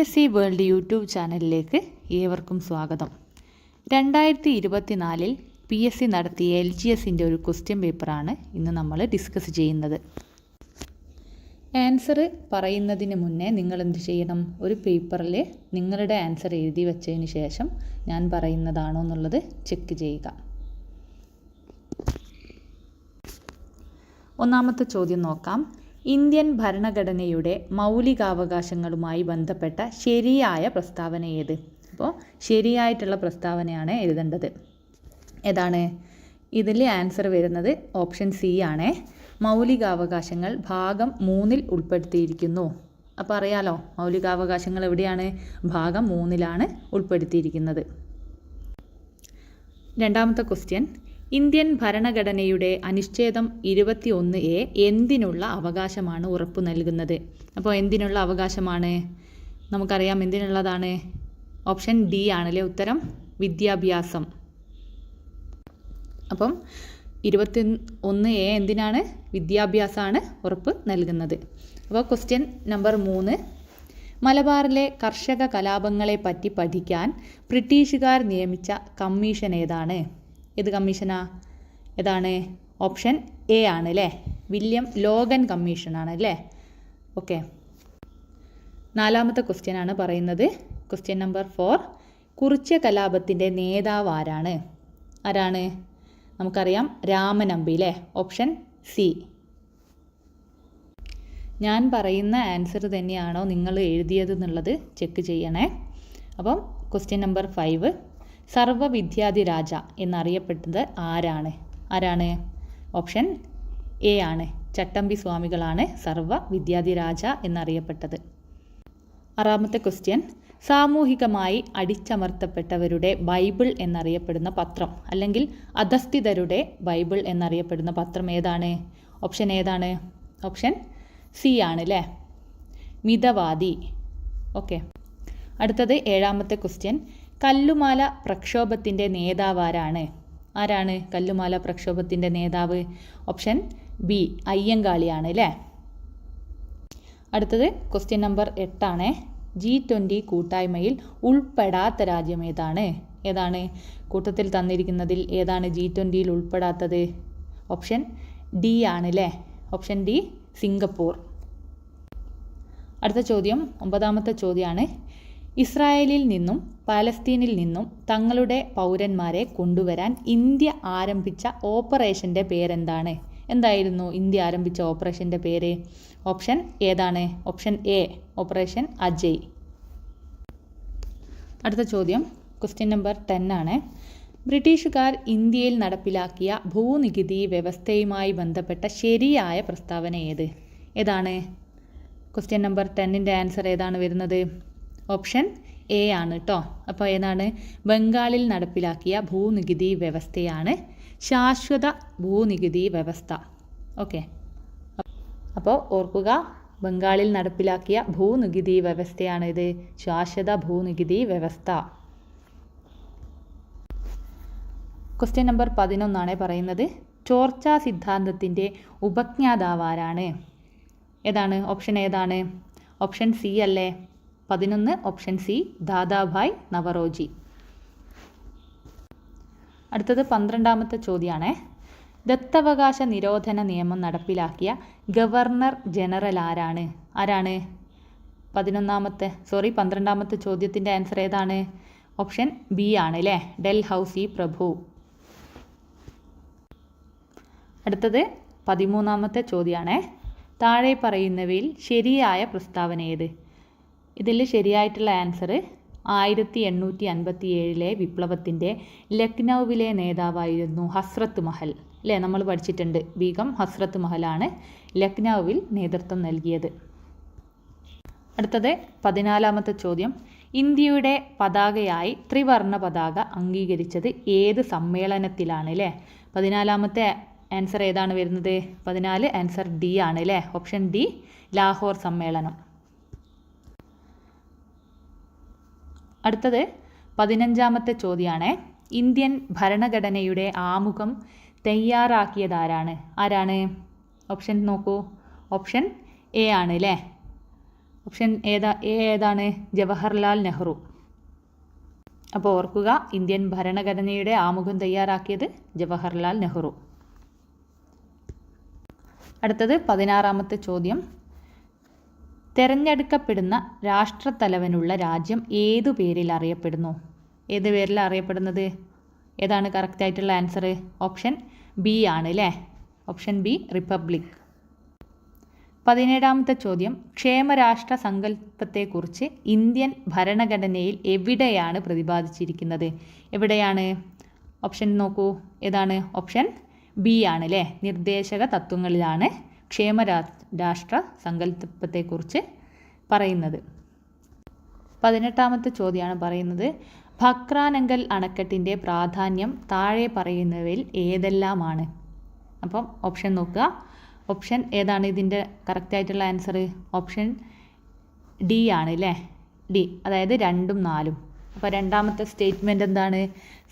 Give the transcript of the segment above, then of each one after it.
S C world YouTube ചാനലിലേക്ക് ഏവർക്കും സ്വാഗതം. രണ്ടായിരത്തി ഇരുപത്തിനാലിൽ പി എസ് സി നടത്തിയ എൽ ജി എസിന്റെ ഒരു ക്വസ്റ്റ്യൻ പേപ്പറാണ് ഇന്ന് നമ്മൾ ഡിസ്കസ് ചെയ്യുന്നത്. ആൻസർ പറയുന്നതിന് മുന്നേ നിങ്ങൾ എന്ത് ചെയ്യണം? ഒരു പേപ്പറിൽ നിങ്ങളുടെ ആൻസർ എഴുതി വെച്ചതിന് ശേഷം ഞാൻ പറയുന്നതാണോ എന്നുള്ളത് ചെക്ക് ചെയ്യുക. ഒന്നാമത്തെ ചോദ്യം നോക്കാം. ഇന്ത്യൻ ഭരണഘടനയുടെ മൗലികാവകാശങ്ങളുമായി ബന്ധപ്പെട്ട ശരിയായ പ്രസ്താവന ഏത്? അപ്പോൾ ശരിയായിട്ടുള്ള പ്രസ്താവനയാണ് എഴുതേണ്ടത്. ഏതാണ്? ഇതിൽ ആൻസർ വരുന്നത് ഓപ്ഷൻ സി ആണ്. മൗലികാവകാശങ്ങൾ ഭാഗം മൂന്നിൽ ഉൾപ്പെടുത്തിയിരിക്കുന്നു. അപ്പോൾ അറിയാലോ മൗലികാവകാശങ്ങൾ എവിടെയാണ്? ഭാഗം മൂന്നിലാണ് ഉൾപ്പെടുത്തിയിരിക്കുന്നത്. രണ്ടാമത്തെ ക്വസ്റ്റ്യൻ ഇന്ത്യൻ ഭരണഘടനയുടെ അനുച്ഛേദം ഇരുപത്തി ഒന്ന് എ എന്തിനുള്ള അവകാശമാണ് ഉറപ്പ് നൽകുന്നത്. അപ്പോൾ എന്തിനുള്ള അവകാശമാണ്? നമുക്കറിയാം എന്തിനുള്ളതാണ്? ഓപ്ഷൻ ഡി ആണല്ലേ ഉത്തരം? വിദ്യാഭ്യാസം. അപ്പം ഇരുപത്തി ഒന്ന് എ എന്തിനാണ്? വിദ്യാഭ്യാസമാണ് ഉറപ്പ് നൽകുന്നത്. അപ്പോൾ ക്വസ്റ്റ്യൻ നമ്പർ മൂന്ന്. മലബാറിലെ കർഷക കലാപങ്ങളെ പറ്റി പഠിക്കാൻ ബ്രിട്ടീഷുകാർ നിയമിച്ച കമ്മീഷൻ ഏതാണ്? ഏത് കമ്മീഷനാ? ഏതാണ്? ഓപ്ഷൻ എ ആണ് അല്ലേ വില്യം ലോഗൻ കമ്മീഷനാണ് അല്ലേ ഓക്കെ. നാലാമത്തെ ക്വസ്റ്റ്യൻ ആണ് പറയുന്നത്. ക്വസ്റ്റ്യൻ നമ്പർ ഫോർ കുറിച്ച കലാപത്തിന്റെ നേതാവ് ആരാണ്? ആരാണ്? നമുക്കറിയാം രാമനമ്പി അല്ലേ ഓപ്ഷൻ സി. ഞാൻ പറയുന്ന ആൻസർ തന്നെയാണോ നിങ്ങൾ എഴുതിയത് എന്നുള്ളത് ചെക്ക് ചെയ്യണേ. അപ്പം ക്വസ്റ്റ്യൻ നമ്പർ ഫൈവ് സർവവിദ്യാധിരാജ എന്നറിയപ്പെട്ടത് ആരാണ്? ആരാണ്? ഓപ്ഷൻ എ ആണ്. ചട്ടമ്പി സ്വാമികളാണ് സർവ വിദ്യാധിരാജ എന്നറിയപ്പെട്ടത്. ആറാമത്തെ ക്വസ്റ്റ്യൻ സാമൂഹികമായി അടിച്ചമർത്തപ്പെട്ടവരുടെ ബൈബിൾ എന്നറിയപ്പെടുന്ന പത്രം അല്ലെങ്കിൽ അധസ്ഥിതരുടെ ബൈബിൾ എന്നറിയപ്പെടുന്ന പത്രം ഏതാണ്? ഓപ്ഷൻ ഏതാണ്? ഓപ്ഷൻ സി ആണ് അല്ലേ മിതവാദി. ഓക്കെ. അടുത്തത് ഏഴാമത്തെ ക്വസ്റ്റ്യൻ കല്ലുമാല പ്രക്ഷോഭത്തിന്റെ നേതാവ് ആരാണ് ആരാണ് കല്ലുമാല പ്രക്ഷോഭത്തിന്റെ നേതാവ്? ഓപ്ഷൻ ബി അയ്യങ്കാളിയാണ് അല്ലേ? അടുത്തത് ക്വസ്റ്റ്യൻ നമ്പർ എട്ടാണ്. ജി ട്വന്റി കൂട്ടായ്മയിൽ ഉൾപ്പെടാത്ത രാജ്യം ഏതാണ്? ഏതാണ്? കൂട്ടത്തിൽ തന്നിരിക്കുന്നതിൽ ഏതാണ് ജി ട്വന്റിയിൽ ഉൾപ്പെടാത്തത്? ഓപ്ഷൻ ഡി ആണ് അല്ലേ? Option D Singapore. അടുത്ത ചോദ്യം ഒമ്പതാമത്തെ ചോദ്യമാണ്. ഇസ്രായേലിൽ നിന്നും പാലസ്തീനിൽ നിന്നും തങ്ങളുടെ പൗരന്മാരെ കൊണ്ടുവരാൻ ഇന്ത്യ ആരംഭിച്ച ഓപ്പറേഷന്റെ പേരെന്താണ്? എന്തായിരുന്നു ഇന്ത്യ ആരംഭിച്ച ഓപ്പറേഷന്റെ പേര്? ഓപ്ഷൻ ഏതാണ്? Option A operation Ajay. അടുത്ത ചോദ്യം ക്വസ്റ്റ്യൻ നമ്പർ ടെൻ ആണ്. ബ്രിട്ടീഷുകാർ ഇന്ത്യയിൽ നടപ്പിലാക്കിയ ഭൂനികുതി വ്യവസ്ഥയുമായി ബന്ധപ്പെട്ട ശരിയായ പ്രസ്താവന ഏത്? ഏതാണ്? ക്വസ്റ്റ്യൻ നമ്പർ ടെന്നിന്റെ ആൻസർ ഏതാണ് വരുന്നത്? ഓപ്ഷൻ എ ആണ് കേട്ടോ അപ്പോൾ ഏതാണ്? ബംഗാളിൽ നടപ്പിലാക്കിയ ഭൂനികുതി വ്യവസ്ഥയാണ് ശാശ്വത ഭൂനികുതി വ്യവസ്ഥ. ഓക്കെ. അപ്പോൾ ഓർക്കുക ബംഗാളിൽ നടപ്പിലാക്കിയ ഭൂനികുതി വ്യവസ്ഥയാണ് ഇത് ശാശ്വത ഭൂനികുതി വ്യവസ്ഥ. ക്വസ്റ്റ്യൻ നമ്പർ പതിനൊന്നാണ് പറയുന്നത്. ചോർച്ച സിദ്ധാന്തത്തിന്റെ ഉപജ്ഞാതാവാരാണ്. ഏതാണ്? ഓപ്ഷൻ ഏതാണ്? ഓപ്ഷൻ സി അല്ലേ? പതിനൊന്ന് ഓപ്ഷൻ സി ദാദാഭായ് നവറോജി. അടുത്തത് പന്ത്രണ്ടാമത്തെ ചോദ്യമാണ് ദത്തവകാശ നിരോധന നിയമം നടപ്പിലാക്കിയ ഗവർണർ ജനറൽ ആരാണ്? ആരാണ്? പതിനൊന്നാമത്തെ സോറി പന്ത്രണ്ടാമത്തെ ചോദ്യത്തിന്റെ ആൻസർ ഏതാണ്? ഓപ്ഷൻ ബി ആണ് അല്ലേ ഡെൽ ഹൗസി പ്രഭു. അടുത്തത് പതിമൂന്നാമത്തെ ചോദ്യമാണ് താഴെ പറയുന്നവയിൽ ശരിയായ പ്രസ്താവന ഏത്? ഇതിൽ ശരിയായിട്ടുള്ള ആൻസർ ആയിരത്തി എണ്ണൂറ്റി അൻപത്തി ഏഴിലെ വിപ്ലവത്തിന്റെ ലക്നൗവിലെ നേതാവായിരുന്നു ഹസ്രത്ത് മഹൽ. അല്ലേ നമ്മൾ പഠിച്ചിട്ടുണ്ട്. ബീഗം ഹസ്രത്ത് മഹലാണ് ലക്നൗവിൽ നേതൃത്വം നൽകിയത്. അടുത്തത് പതിനാലാമത്തെ ചോദ്യം. ഇന്ത്യയുടെ പതാകയായി ത്രിവർണ പതാക അംഗീകരിച്ചത് ഏത് സമ്മേളനത്തിലാണ്? അല്ലേ പതിനാലാമത്തെ ആൻസർ ഏതാണ് വരുന്നത്? പതിനാല് ആൻസർ ഡി ആണ്. അല്ലേ ഓപ്ഷൻ ഡി ലാഹോർ സമ്മേളനം. അടുത്തത് പതിനഞ്ചാമത്തെ ചോദ്യമാണ് ഇന്ത്യൻ ഭരണഘടനയുടെ ആമുഖം തയ്യാറാക്കിയതാരാണ്? ആരാണ്? ഓപ്ഷൻ നോക്കൂ. ഓപ്ഷൻ എ ആണ് അല്ലേ ഓപ്ഷൻ ഏതാ എ ഏതാണ്? ജവഹർലാൽ നെഹ്റു. അപ്പോൾ ഓർക്കുക ഇന്ത്യൻ ഭരണഘടനയുടെ ആമുഖം തയ്യാറാക്കിയത് ജവഹർലാൽ നെഹ്റു. അടുത്തത് പതിനാറാമത്തെ ചോദ്യം. തിരഞ്ഞെടുക്കപ്പെടുന്ന രാഷ്ട്രത്തലവനുള്ള രാജ്യം ഏതു പേരിൽ അറിയപ്പെടുന്നു? ഏത് പേരിൽ അറിയപ്പെടുന്നത്? ഏതാണ് കറക്റ്റ് ആയിട്ടുള്ള ആൻസർ ഓപ്ഷൻ ബി ആണ് അല്ലേ ഓപ്ഷൻ ബി റിപ്പബ്ലിക് പതിനേഴാമത്തെ ചോദ്യം. ക്ഷേമരാഷ്ട്ര സങ്കല്പത്തെക്കുറിച്ച് ഇന്ത്യൻ ഭരണഘടനയിൽ എവിടെയാണ് പ്രതിപാദിച്ചിരിക്കുന്നത്? എവിടെയാണ്? ഓപ്ഷൻ നോക്കൂ. ഏതാണ്? ഓപ്ഷൻ ബി ആണ് അല്ലേ നിർദ്ദേശക തത്വങ്ങളിലാണ് ക്ഷേമരാ രാഷ്ട്ര സങ്കല്പത്തെക്കുറിച്ച് പറയുന്നത്. പതിനെട്ടാമത്തെ ചോദ്യമാണ് പറയുന്നത്. ഭക്രാനങ്കൽ അണക്കെട്ടിന്റെ പ്രാധാന്യം താഴെ പറയുന്നവയിൽ ഏതെല്ലാമാണ്? അപ്പം ഓപ്ഷൻ നോക്കുക. ഓപ്ഷൻ ഏതാണ് ഇതിന്റെ കറക്റ്റായിട്ടുള്ള ആൻസർ ഓപ്ഷൻ ഡി ആണ് അല്ലേ ഡി അതായത് രണ്ടും നാലും. അപ്പോൾ രണ്ടാമത്തെ സ്റ്റേറ്റ്മെന്റ് എന്താണ്?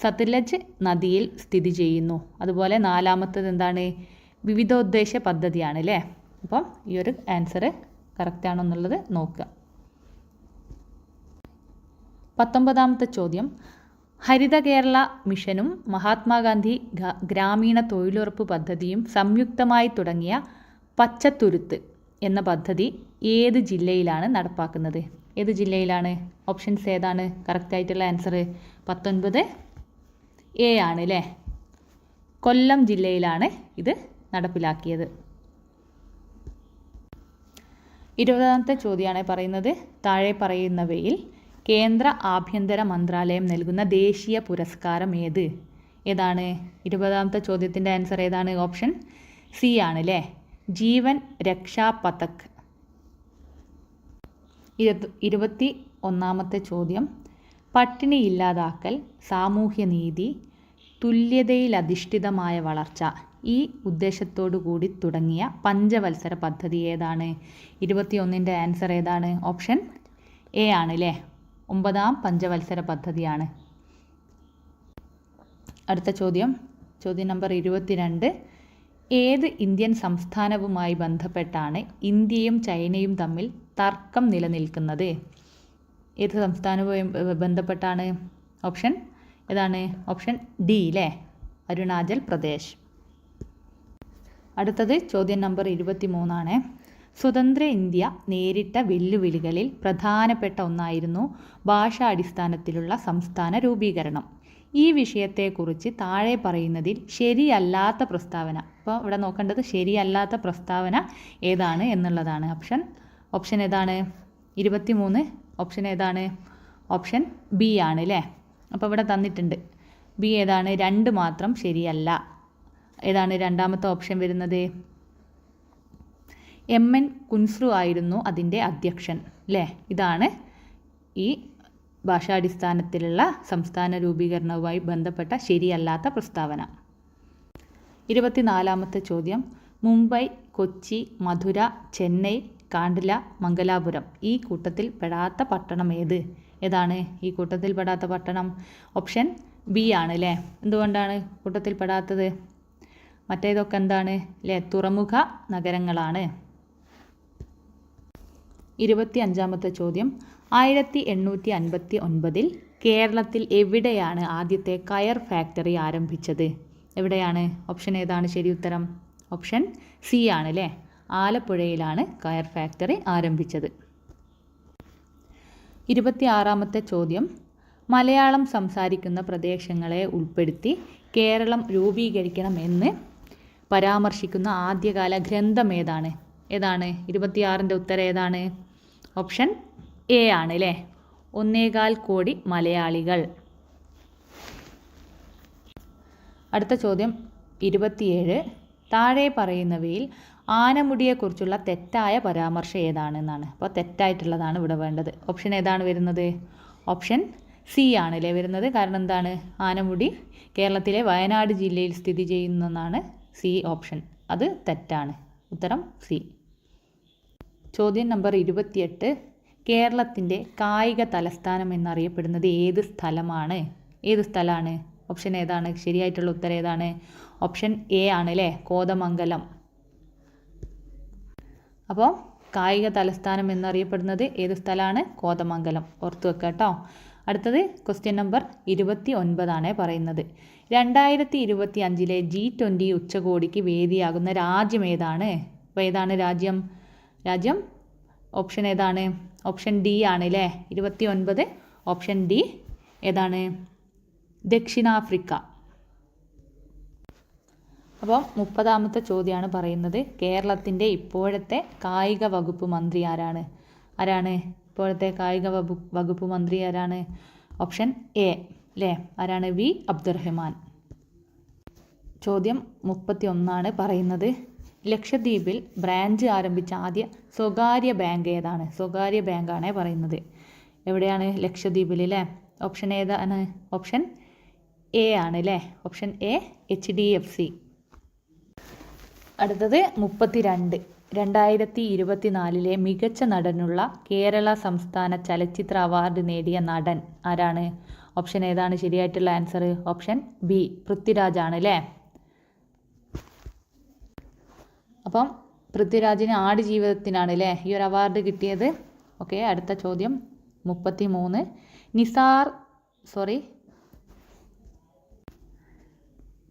സത്ലജ് നദിയിൽ സ്ഥിതി ചെയ്യുന്നു. അതുപോലെ നാലാമത്തത് എന്താണ്? വിവിധോദ്ദേശ പദ്ധതിയാണ് അല്ലേ അപ്പം ഈ ഒരു ആൻസർ കറക്റ്റാണോ എന്നുള്ളത് നോക്കുക. പത്തൊമ്പതാമത്തെ ചോദ്യം. ഹരിത കേരള മിഷനും മഹാത്മാഗാന്ധി ഗ്രാമീണ തൊഴിലുറപ്പ് പദ്ധതിയും സംയുക്തമായി തുടങ്ങിയ പച്ചത്തുരുത്ത് എന്ന പദ്ധതി ഏത് ജില്ലയിലാണ് നടപ്പാക്കുന്നത്? ഏത് ജില്ലയിലാണ്? ഓപ്ഷൻസ് ഏതാണ്? കറക്റ്റായിട്ടുള്ള ആൻസർ പത്തൊൻപത് എ ആണ് അല്ലേ കൊല്ലം ജില്ലയിലാണ് ഇത് നടപ്പിലാക്കിയത്. ഇരുപതാമത്തെ ചോദ്യമാണ് പറയുന്നത്. താഴെ പറയുന്നവയിൽ കേന്ദ്ര ആഭ്യന്തര മന്ത്രാലയം നൽകുന്ന ദേശീയ പുരസ്കാരം ഏത്? ഏതാണ്? ഇരുപതാമത്തെ ചോദ്യത്തിന്റെ ആൻസർ ഏതാണ്? ഓപ്ഷൻ സി ആണ് അല്ലേ ജീവൻ രക്ഷാ പതക് ഇരുപത്തി ഒന്നാമത്തെ ചോദ്യം. പട്ടിണി ഇല്ലാതാക്കൽ സാമൂഹ്യനീതി തുല്യതയിലധിഷ്ഠിതമായ വളർച്ച. ഈ ഉദ്ദേശത്തോടു കൂടി തുടങ്ങിയ പഞ്ചവത്സര പദ്ധതി ഏതാണ്? ഇരുപത്തിയൊന്നിന്റെ ആൻസർ ഏതാണ്? ഓപ്ഷൻ എ ആണ് അല്ലേ ഒമ്പതാം പഞ്ചവത്സര പദ്ധതിയാണ്. അടുത്ത ചോദ്യം. ചോദ്യം നമ്പർ ഇരുപത്തിരണ്ട്. ഏത് ഇന്ത്യൻ സംസ്ഥാനവുമായി ബന്ധപ്പെട്ടാണ് ഇന്ത്യയും ചൈനയും തമ്മിൽ തർക്കം നിലനിൽക്കുന്നത്? ഏത് സംസ്ഥാനവുമായി ബന്ധപ്പെട്ടാണ്? ഓപ്ഷൻ ഏതാണ്? ഓപ്ഷൻ ഡി അല്ലേ. അരുണാചൽ പ്രദേശ്. അടുത്തത് ചോദ്യം നമ്പർ ഇരുപത്തി മൂന്നാണ് സ്വതന്ത്ര ഇന്ത്യ നേരിട്ട വെല്ലുവിളികളിൽ പ്രധാനപ്പെട്ട ഒന്നായിരുന്നു ഭാഷാടിസ്ഥാനത്തിലുള്ള സംസ്ഥാന രൂപീകരണം. ഈ വിഷയത്തെക്കുറിച്ച് താഴെ പറയുന്നതിൽ ശരിയല്ലാത്ത പ്രസ്താവന അപ്പോൾ ഇവിടെ നോക്കേണ്ടത് ശരിയല്ലാത്ത പ്രസ്താവന ഏതാണ് എന്നുള്ളതാണ് ഓപ്ഷൻ. ഓപ്ഷൻ ഏതാണ്? ഇരുപത്തി മൂന്ന് ഓപ്ഷൻ ഏതാണ്? ഓപ്ഷൻ ബി ആണ് അല്ലേ അപ്പോൾ ഇവിടെ തന്നിട്ടുണ്ട്. ബി ഏതാണ്? രണ്ട് മാത്രം ശരിയല്ല. ഏതാണ് രണ്ടാമത്തെ ഓപ്ഷൻ വരുന്നത്. എം എൻ കുൻസ്രു ആയിരുന്നു അതിന്റെ അധ്യക്ഷൻ അല്ലേ ഇതാണ് ഈ ഭാഷാടിസ്ഥാനത്തിലുള്ള സംസ്ഥാന രൂപീകരണവുമായി ബന്ധപ്പെട്ട ശരിയല്ലാത്ത പ്രസ്താവന. ഇരുപത്തിനാലാമത്തെ ചോദ്യം. മുംബൈ കൊച്ചി മധുര ചെന്നൈ കാണ്ടില മംഗലാപുരം. ഈ കൂട്ടത്തിൽ പെടാത്ത പട്ടണം ഏത്? ഏതാണ്? ഈ കൂട്ടത്തിൽ പെടാത്ത പട്ടണം? ഓപ്ഷൻ ബി ആണ് അല്ലേ എന്തുകൊണ്ടാണ് കൂട്ടത്തിൽ പെടാത്തത്? മറ്റേതൊക്കെ എന്താണ്? അല്ലേ തുറമുഖ നഗരങ്ങളാണ്. ഇരുപത്തി അഞ്ചാമത്തെ ചോദ്യം. ആയിരത്തി എണ്ണൂറ്റി അൻപത്തി ഒൻപതിൽ കേരളത്തിൽ എവിടെയാണ് ആദ്യത്തെ കയർ ഫാക്ടറി ആരംഭിച്ചത്? എവിടെയാണ്? ഓപ്ഷൻ ഏതാണ്? ശരി ഉത്തരം. ഓപ്ഷൻ സി ആണ് അല്ലേ ആലപ്പുഴയിലാണ് കയർ ഫാക്ടറി ആരംഭിച്ചത്. ഇരുപത്തി ആറാമത്തെ ചോദ്യം. മലയാളം സംസാരിക്കുന്ന പ്രദേശങ്ങളെ ഉൾപ്പെടുത്തി കേരളം രൂപീകരിക്കണമെന്ന് പരാമർശിക്കുന്ന ആദ്യകാല ഗ്രന്ഥം ഏതാണ്? ഏതാണ്? ഇരുപത്തിയാറിന്റെ ഉത്തരം ഏതാണ്? ഓപ്ഷൻ എ ആണ് അല്ലേ ഒന്നേകാൽ കോടി മലയാളികൾ. അടുത്ത ചോദ്യം ഇരുപത്തിയേഴ്. താഴെ പറയുന്നവയിൽ ആനമുടിയെക്കുറിച്ചുള്ള തെറ്റായ പരാമർശം ഏതാണെന്നാണ്. അപ്പോൾ തെറ്റായിട്ടുള്ളതാണ് ഇവിടെ വേണ്ടത്. ഓപ്ഷൻ ഏതാണ് വരുന്നത്? ഓപ്ഷൻ സി ആണ് അല്ലേ വരുന്നത്. കാരണം എന്താണ്? ആനമുടി കേരളത്തിലെ വയനാട് ജില്ലയിൽ സ്ഥിതി ചെയ്യുന്നതാണ് സി ഓപ്ഷൻ. അത് തെറ്റാണ്. ഉത്തരം സി. ചോദ്യം നമ്പർ ഇരുപത്തിയെട്ട്. കേരളത്തിന്റെ കായിക തലസ്ഥാനം എന്നറിയപ്പെടുന്നത് ഏത് സ്ഥലമാണ്? ഏത് സ്ഥലമാണ്? ഓപ്ഷൻ ഏതാണ്? ശരിയായിട്ടുള്ള ഉത്തരം ഏതാണ്? ഓപ്ഷൻ എ ആണ് അല്ലേ കോതമംഗലം. അപ്പോൾ കായിക തലസ്ഥാനം എന്നറിയപ്പെടുന്നത് ഏത് സ്ഥലമാണ്? കോതമംഗലം. ഓർത്തു വെക്കുക കേട്ടോ അടുത്തത് ക്വസ്റ്റ്യൻ നമ്പർ ഇരുപത്തി ഒൻപതാണ് പറയുന്നത്. രണ്ടായിരത്തി ഇരുപത്തി അഞ്ചിലെ ജി ട്വന്റി ഉച്ചകോടിക്ക് വേദിയാകുന്ന രാജ്യം ഏതാണ്? അപ്പോൾ ഏതാണ് രാജ്യം? രാജ്യം ഓപ്ഷൻ ഏതാണ്? ഓപ്ഷൻ ഡി ആണ് അല്ലേ ഇരുപത്തി ഒൻപത് ഓപ്ഷൻ ഡി ഏതാണ്? ദക്ഷിണാഫ്രിക്ക. അപ്പോൾ മുപ്പതാമത്തെ ചോദ്യമാണ് പറയുന്നത്. കേരളത്തിന്റെ ഇപ്പോഴത്തെ കായിക വകുപ്പ് മന്ത്രി ആരാണ്? ആരാണ്? ഇപ്പോഴത്തെ കായിക വകുപ്പ് മന്ത്രി ആരാണ്? Option A. അല്ലേ ആരാണ് വി അബ്ദുറഹ്മാൻ? ചോദ്യം മുപ്പത്തി ഒന്നാണ് പറയുന്നത്. ലക്ഷദ്വീപിൽ ബ്രാഞ്ച് ആരംഭിച്ച ആദ്യ സ്വകാര്യ ബാങ്ക് ഏതാണ്? സ്വകാര്യ ബാങ്കാണ് പറയുന്നത്. എവിടെയാണ് ലക്ഷദ്വീപിൽ അല്ലേ ഓപ്ഷൻ ഏതാണ്? ഓപ്ഷൻ എ ആണ് അല്ലേ option A H D F C. അടുത്തത് മുപ്പത്തിരണ്ട്. രണ്ടായിരത്തി ഇരുപത്തിനാലിലെ മികച്ച നടനുള്ള കേരള സംസ്ഥാന ചലച്ചിത്ര അവാർഡ് നേടിയ നടൻ ആരാണ്? ഓപ്ഷൻ ഏതാണ്? ശരിയായിട്ടുള്ള ആൻസർ ഓപ്ഷൻ ബി പൃഥ്വിരാജ് ആണ് അല്ലേ അപ്പം പൃഥ്വിരാജിന് ആട് ജീവിതത്തിനാണ് അല്ലേ ഈ ഒരു അവാർഡ് കിട്ടിയത്? ഓക്കെ അടുത്ത ചോദ്യം മുപ്പത്തി മൂന്ന് നിസാർ സോറി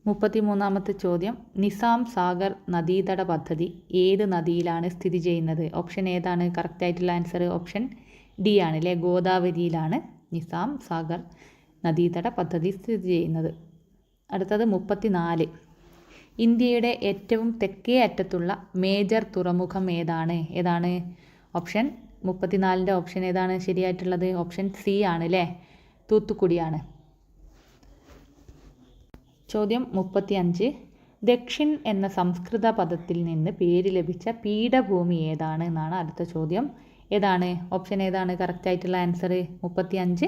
മുപ്പത്തി മൂന്നാമത്തെ ചോദ്യം. നിസാം സാഗർ നദീതട പദ്ധതി ഏത് നദിയിലാണ് സ്ഥിതി ചെയ്യുന്നത്? ഓപ്ഷൻ ഏതാണ്? കറക്റ്റ് ആയിട്ടുള്ള ആൻസർ ഓപ്ഷൻ ഡി ആണ് അല്ലേ ഗോദാവരിയിലാണ് നിസാം സാഗർ നദീതട പദ്ധതി സ്ഥിതി ചെയ്യുന്നത്. അടുത്തത് മുപ്പത്തി നാല് ഇന്ത്യയുടെ ഏറ്റവും തെക്കേ അറ്റത്തുള്ള മേജർ തുറമുഖം ഏതാണ്? ഏതാണ്? ഓപ്ഷൻ മുപ്പത്തിനാലിന്റെ ഓപ്ഷൻ ഏതാണ്? ശരിയായിട്ടുള്ളത്? ഓപ്ഷൻ സി ആണ് അല്ലേ തൂത്തുക്കുടിയാണ്. ചോദ്യം മുപ്പത്തി അഞ്ച് ദക്ഷിൺ എന്ന സംസ്കൃത പദത്തിൽ നിന്ന് പേര് ലഭിച്ച പീഠഭൂമി ഏതാണ് എന്നാണ് അടുത്ത ചോദ്യം. ഏതാണ്? ഓപ്ഷൻ ഏതാണ്? കറക്റ്റ് ആയിട്ടുള്ള ആൻസർ മുപ്പത്തി അഞ്ച്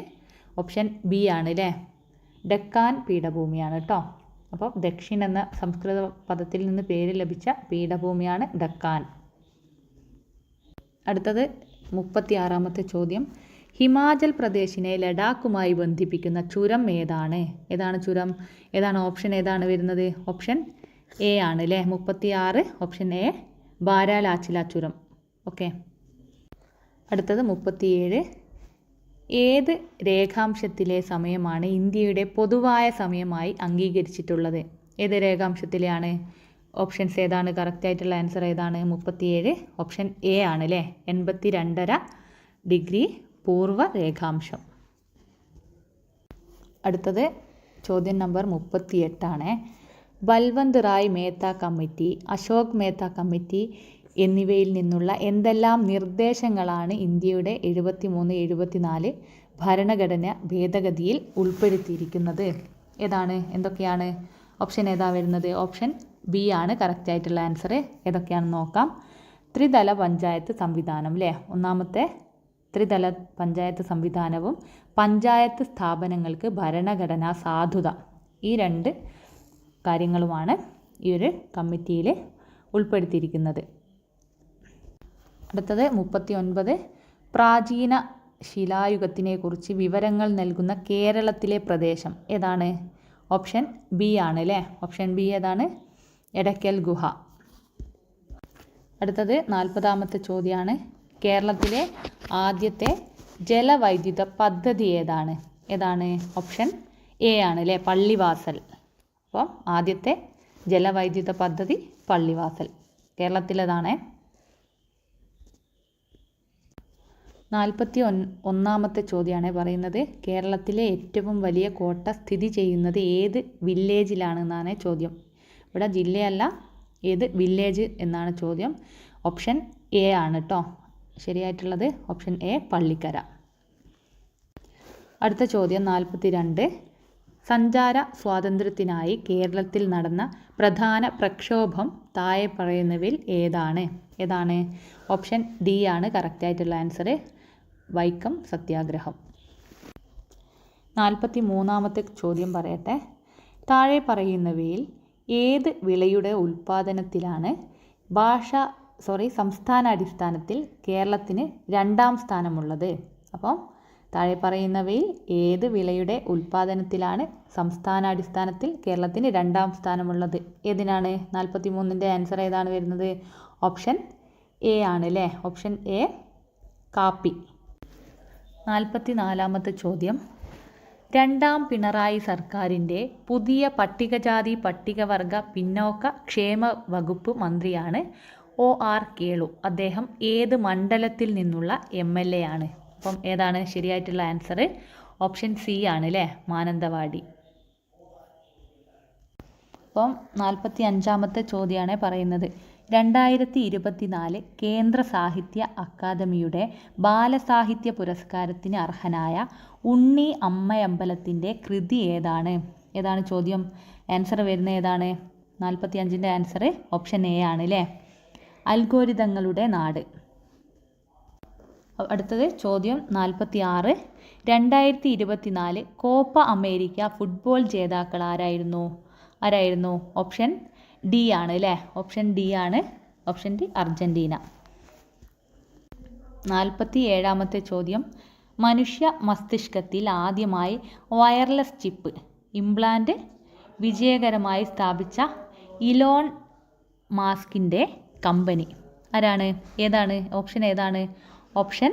ഓപ്ഷൻ ബി ആണ് അല്ലേ ഡെക്കാൻ പീഠഭൂമിയാണ് കേട്ടോ. അപ്പോൾ ദക്ഷിൺ എന്ന സംസ്കൃത പദത്തിൽ നിന്ന് പേര് ലഭിച്ച പീഠഭൂമിയാണ് ഡക്കാൻ. അടുത്തത് മുപ്പത്തി ആറാമത്തെ ചോദ്യം. ഹിമാചൽ പ്രദേശിനെ ലഡാക്കുമായി ബന്ധിപ്പിക്കുന്ന ചുരം ഏതാണ്? ഏതാണ് ചുരം? ഏതാണ് ഓപ്ഷൻ ഏതാണ് വരുന്നത്? ഓപ്ഷൻ എ ആണ് അല്ലേ മുപ്പത്തി ആറ് ഓപ്ഷൻ എ ബാരാലാച്ചില ചുരം. ഓക്കെ. അടുത്തത് മുപ്പത്തിയേഴ് ഏത് രേഖാംശത്തിലെ സമയമാണ് ഇന്ത്യയുടെ പൊതുവായ സമയമായി അംഗീകരിച്ചിട്ടുള്ളത്? ഏത് രേഖാംശത്തിലെയാണ്? ഓപ്ഷൻസ് ഏതാണ്? കറക്റ്റ് ആയിട്ടുള്ള ആൻസർ ഏതാണ്? മുപ്പത്തിയേഴ്. ഓപ്ഷൻ എ ആണ് അല്ലേ എൺപത്തി രണ്ടര ഡിഗ്രി പൂർവ രേഖാംശം. അടുത്തത് ചോദ്യം നമ്പർ മുപ്പത്തിയെട്ടാണ്. ബൽവന്ത് റായ് മേത്ത കമ്മിറ്റി അശോക് മേത്ത കമ്മിറ്റി എന്നിവയിൽ നിന്നുള്ള എന്തെല്ലാം നിർദ്ദേശങ്ങളാണ് ഇന്ത്യയുടെ എഴുപത്തി മൂന്ന് എഴുപത്തിനാല് ഭരണഘടന ഭേദഗതിയിൽ ഉൾപ്പെടുത്തിയിരിക്കുന്നത്? ഏതാണ്? എന്തൊക്കെയാണ് ഓപ്ഷൻ ഏതാ വരുന്നത്? ഓപ്ഷൻ ബി ആണ് കറക്റ്റ് ആയിട്ടുള്ള ആൻസർ ഏതൊക്കെയാണെന്ന് നോക്കാം. ത്രിതല പഞ്ചായത്ത് സംവിധാനം അല്ലേ ഒന്നാമത്തെ ത്രിതല പഞ്ചായത്ത് സംവിധാനവും പഞ്ചായത്ത് സ്ഥാപനങ്ങൾക്ക് ഭരണഘടനാ സാധുത. ഈ രണ്ട് കാര്യങ്ങളുമാണ് ഈ ഒരു കമ്മിറ്റിയിൽ ഉൾപ്പെടുത്തിയിരിക്കുന്നത്. അടുത്തത് മുപ്പത്തി ഒൻപത് പ്രാചീന ശിലായുഗത്തിനെക്കുറിച്ച് വിവരങ്ങൾ നൽകുന്ന കേരളത്തിലെ പ്രദേശം ഏതാണ്? ഓപ്ഷൻ ബി ആണ് അല്ലേ ഓപ്ഷൻ ബി ഏതാണ്? എടക്കൽ ഗുഹ. അടുത്തത് നാൽപ്പതാമത്തെ ചോദ്യമാണ് കേരളത്തിലെ ആദ്യത്തെ ജലവൈദ്യുത പദ്ധതി ഏതാണ്? ഏതാണ്? ഓപ്ഷൻ എ ആണ് അല്ലേ പള്ളിവാസൽ. അപ്പോൾ ആദ്യത്തെ ജലവൈദ്യുത പദ്ധതി പള്ളിവാസൽ. കേരളത്തിലേതാണേ. നാൽപ്പത്തി ഒന്നാമത്തെ ചോദ്യമാണ് പറയുന്നത്. കേരളത്തിലെ ഏറ്റവും വലിയ കോട്ട സ്ഥിതി ചെയ്യുന്നത് ഏത് വില്ലേജിലാണ് എന്നാണ് ചോദ്യം. ഇവിടെ ജില്ലയല്ല ഏത് വില്ലേജ് എന്നാണ് ചോദ്യം. ഓപ്ഷൻ എ ആണ് കേട്ടോ ശരിയായിട്ടുള്ളത്. Option A Pallikkara. അടുത്ത ചോദ്യം നാൽപ്പത്തി രണ്ട് സഞ്ചാര സ്വാതന്ത്ര്യത്തിനായി കേരളത്തിൽ നടന്ന പ്രധാന പ്രക്ഷോഭം താഴെ പറയുന്നവയിൽ ഏതാണ്? ഏതാണ്? ഓപ്ഷൻ ഡി ആണ്. കറക്റ്റായിട്ടുള്ള ആൻസർ വൈക്കം സത്യാഗ്രഹം. നാൽപ്പത്തി മൂന്നാമത്തെ ചോദ്യം പറയട്ടെ. താഴെ പറയുന്നവയിൽ ഏത് വിളയുടെ ഉൽപ്പാദനത്തിലാണ് ഭാഷ സോറി സംസ്ഥാന അടിസ്ഥാനത്തിൽ കേരളത്തിന് രണ്ടാം സ്ഥാനമുള്ളത്? അപ്പം താഴെ പറയുന്നവയിൽ ഏത് വിളയുടെ ഉൽപ്പാദനത്തിലാണ് സംസ്ഥാനാടിസ്ഥാനത്തിൽ കേരളത്തിന് രണ്ടാം സ്ഥാനമുള്ളത്? ഏതിനാണ്? നാൽപ്പത്തി മൂന്നിന്റെ ആൻസർ ഏതാണ് വരുന്നത്? ഓപ്ഷൻ എ ആണ് അല്ലേ ഓപ്ഷൻ എ കാപ്പി. നാൽപ്പത്തി നാലാമത്തെ ചോദ്യം. രണ്ടാം പിണറായി സർക്കാരിന്റെ പുതിയ പട്ടികജാതി പട്ടികവർഗ പിന്നോക്ക ക്ഷേമ വകുപ്പ് മന്ത്രിയാണ് ഒ ആർ കേളു. അദ്ദേഹം ഏത് മണ്ഡലത്തിൽ നിന്നുള്ള എം എൽ എ ആണ്? അപ്പം ഏതാണ് ശരിയായിട്ടുള്ള ആൻസർ ഓപ്ഷൻ സി ആണ് അല്ലേ? മാനന്തവാടി. അപ്പം നാൽപ്പത്തി അഞ്ചാമത്തെ ചോദ്യമാണ് പറയുന്നത്. രണ്ടായിരത്തി ഇരുപത്തിനാല് കേന്ദ്ര സാഹിത്യ അക്കാദമിയുടെ ബാലസാഹിത്യ പുരസ്കാരത്തിന് അർഹനായ ഉണ്ണി അമ്മയമ്പലത്തിന്റെ കൃതി ഏതാണ്? ഏതാണ് ചോദ്യം? ആൻസർ വരുന്നത് ഏതാണ്? നാൽപ്പത്തി അഞ്ചിന്റെ ആൻസർ ഓപ്ഷൻ എ ആണ് അല്ലേ അൽഗോരിതങ്ങളുടെ നാട്. അടുത്തത് ചോദ്യം നാൽപ്പത്തി ആറ് രണ്ടായിരത്തി ഇരുപത്തിനാല് കോപ്പ അമേരിക്ക ഫുട്ബോൾ ജേതാക്കൾ ആരായിരുന്നു? ആരായിരുന്നു? ഓപ്ഷൻ ഡി ആണ് അല്ലേ ഓപ്ഷൻ ഡി ആണ്. ഓപ്ഷൻ ഡി അർജന്റീന നാൽപ്പത്തി ഏഴാമത്തെ ചോദ്യം. മനുഷ്യ മസ്തിഷ്കത്തിൽ ആദ്യമായി വയർലെസ് ചിപ്പ് ഇംപ്ലാന്റ് വിജയകരമായി സ്ഥാപിച്ച ഇലോൺ മാസ്കിന്റെ കമ്പനി ആരാണ്? ഏതാണ്? ഓപ്ഷൻ ഏതാണ്? ഓപ്ഷൻ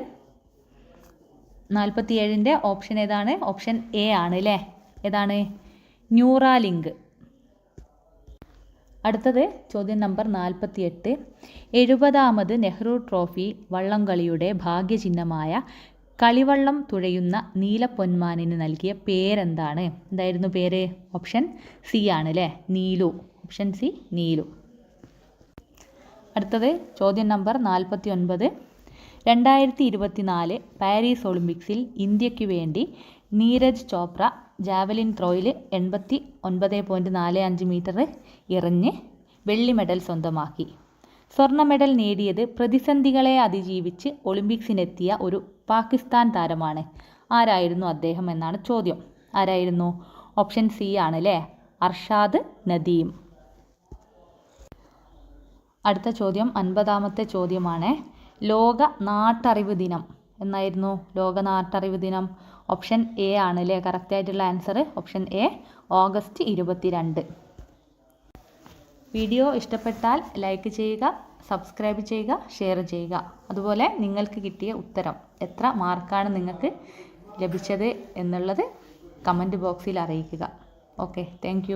നാൽപ്പത്തി ഏഴിന്റെ ഓപ്ഷൻ ഏതാണ്? ഓപ്ഷൻ എ ആണ് അല്ലേ ഏതാണ്? ന്യൂറാലിങ്ക് അടുത്തത് ചോദ്യം നമ്പർ നാൽപ്പത്തി എട്ട് എഴുപതാമത് നെഹ്റു ട്രോഫി വള്ളംകളിയുടെ ഭാഗ്യചിഹ്നമായ കളിവള്ളം തുഴയുന്ന നീലപ്പൊന്മാനിന് നൽകിയ പേരെന്താണ്? എന്തായിരുന്നു പേര്? ഓപ്ഷൻ സി ആണ് അല്ലേ നീലു. Option C Neelu. അടുത്തത് ചോദ്യം നമ്പർ നാൽപ്പത്തി ഒൻപത് രണ്ടായിരത്തി ഇരുപത്തിനാല് പാരീസ് ഒളിമ്പിക്സിൽ ഇന്ത്യയ്ക്ക് വേണ്ടി നീരജ് ചോപ്ര ജാവലിൻ ത്രോയിൽ എൺപത്തി ഒൻപത് പോയിന്റ് നാല് അഞ്ച് മീറ്റർ എറിഞ്ഞ് വെള്ളി മെഡൽ സ്വന്തമാക്കി. സ്വർണ മെഡൽ നേടിയത് പ്രതിസന്ധികളെ അതിജീവിച്ച് ഒളിമ്പിക്സിനെത്തിയ ഒരു പാകിസ്ഥാൻ താരമാണ്. ആരായിരുന്നു അദ്ദേഹം എന്നാണ് ചോദ്യം. ആരായിരുന്നു? ഓപ്ഷൻ സി ആണ് അല്ലേ അർഷാദ് നദീം. അടുത്ത ചോദ്യം അൻപതാമത്തെ ചോദ്യമാണ്. ലോക നാട്ടറിവ് ദിനം. എന്നായിരുന്നു ലോക നാട്ടറിവ് ദിനം. ഓപ്ഷൻ എ ആണ് അല്ലേ കറക്റ്റായിട്ടുള്ള ആൻസർ ഓപ്ഷൻ എ ഓഗസ്റ്റ് ഇരുപത്തിരണ്ട്. വീഡിയോ ഇഷ്ടപ്പെട്ടാൽ ലൈക്ക് ചെയ്യുക സബ്സ്ക്രൈബ് ചെയ്യുക ഷെയർ ചെയ്യുക. അതുപോലെ നിങ്ങൾക്ക് കിട്ടിയ ഉത്തരം എത്ര മാർക്കാണ് നിങ്ങൾക്ക് ലഭിച്ചത് എന്നുള്ളത് കമന്റ് ബോക്സിൽ അറിയിക്കുക. Okay thank